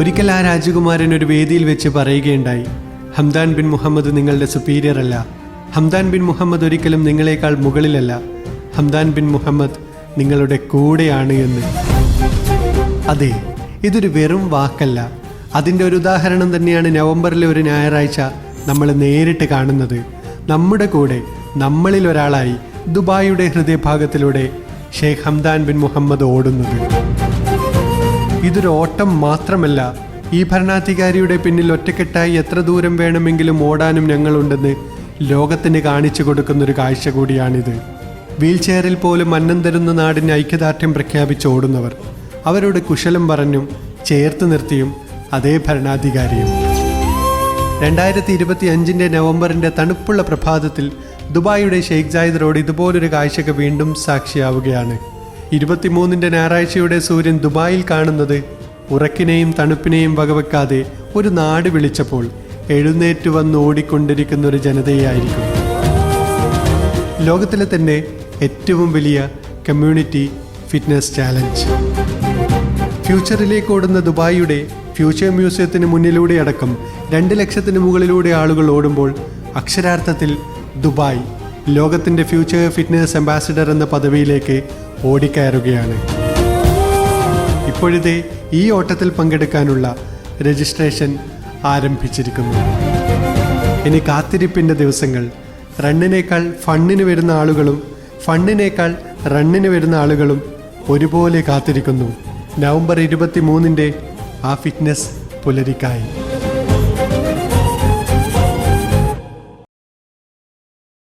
ഒരിക്കൽ ആ രാജകുമാരൻ ഒരു വേദിയിൽ വെച്ച് പറയുകയുണ്ടായി ഹംദാൻ ബിൻ മുഹമ്മദ് നിങ്ങളുടെ സുപ്പീരിയർ അല്ല. ഹംദാൻ ബിൻ മുഹമ്മദ് ഒരിക്കലും നിങ്ങളെക്കാൾ മുകളിലല്ല. ഹംദാൻ ബിൻ മുഹമ്മദ് നിങ്ങളുടെ കൂടെയാണ് എന്ന്. അതെ ഇതൊരു വെറും വാക്കല്ല. അതിന്റെ ഒരു ഉദാഹരണം തന്നെയാണ് നവംബറിലെ ഒരു ഞായറാഴ്ച നമ്മൾ നേരിട്ട് കാണുന്നത്. നമ്മുടെ കൂടെ നമ്മളിൽ ഒരാളായി ദുബായിയുടെ ഹൃദയഭാഗത്തിലൂടെ ഷെയ്ഖ് ഹംദാൻ ബിൻ മുഹമ്മദ് ഓടുന്നത്. ഇതൊരു ഓട്ടം മാത്രമല്ല ഈ ഭരണാധികാരിയുടെ പിന്നിൽ ഒറ്റക്കെട്ടായി എത്ര ദൂരം വേണമെങ്കിലും ഓടാനും ഞങ്ങളുണ്ടെന്ന് ലോകത്തിന് കാണിച്ചു കൊടുക്കുന്നൊരു കാഴ്ച കൂടിയാണിത്. വീൽ ചെയറിൽ പോലും അന്നം തരുന്ന നാടിന് ഐക്യദാർഢ്യം പ്രഖ്യാപിച്ച് ഓടുന്നവർ അവരോട് കുശലം പറഞ്ഞും ചേർത്ത് നിർത്തിയും അതേ ഭരണാധികാരിയും. രണ്ടായിരത്തി ഇരുപത്തി അഞ്ചിന്റെ നവംബറിന്റെ തണുപ്പുള്ള പ്രഭാതത്തിൽ ദുബായിയുടെ ഷെയ്ഖ് ജായിദ് റോഡ് ഇതുപോലൊരു കാഴ്ചക്ക് വീണ്ടും സാക്ഷിയാവുകയാണ്. ഇരുപത്തിമൂന്നിന്റെ ഞായറാഴ്ചയുടെ സൂര്യൻ ദുബായിൽ കാണുന്നത് ഉറക്കിനെയും തണുപ്പിനെയും വകവെക്കാതെ ഒരു നാട് വിളിച്ചപ്പോൾ എഴുന്നേറ്റ് വന്ന് ഓടിക്കൊണ്ടിരിക്കുന്ന ഒരു ജനതയായിരിക്കും. ലോകത്തിലെ തന്നെ ഏറ്റവും വലിയ കമ്മ്യൂണിറ്റി ഫിറ്റ്നസ് ചാലഞ്ച്. ഫ്യൂച്ചറിലേക്ക് ഓടുന്ന ദുബായിയുടെ ഫ്യൂച്ചർ മ്യൂസിയത്തിന് മുന്നിലൂടെ അടക്കം രണ്ട് ലക്ഷത്തിന് മുകളിലൂടെ ആളുകൾ ഓടുമ്പോൾ അക്ഷരാർത്ഥത്തിൽ ദുബായ് ലോകത്തിന്റെ ഫ്യൂച്ചർ ഫിറ്റ്നസ് അംബാസിഡർ എന്ന പദവിയിലേക്ക് ഓടിക്കയറുകയാണ്. ഇപ്പോഴത്തെ ഈ ഓട്ടത്തിൽ പങ്കെടുക്കാനുള്ള രജിസ്ട്രേഷൻ ആരംഭിച്ചിരിക്കുന്നു. ഇനി കാത്തിരിപ്പിന്റെ ദിവസങ്ങൾ. റണ്ണിനേക്കാൾ ഫണ്ണിന് വരുന്ന ആളുകളും ഫണ്ണിനേക്കാൾ റണ്ണിന് വരുന്ന ആളുകളും ഒരുപോലെ കാത്തിരിക്കുന്നു. നവംബർ ഇരുപത്തി മൂന്നിന്റെ ആ ഫിറ്റ്നസ് പുലരിക്കായി.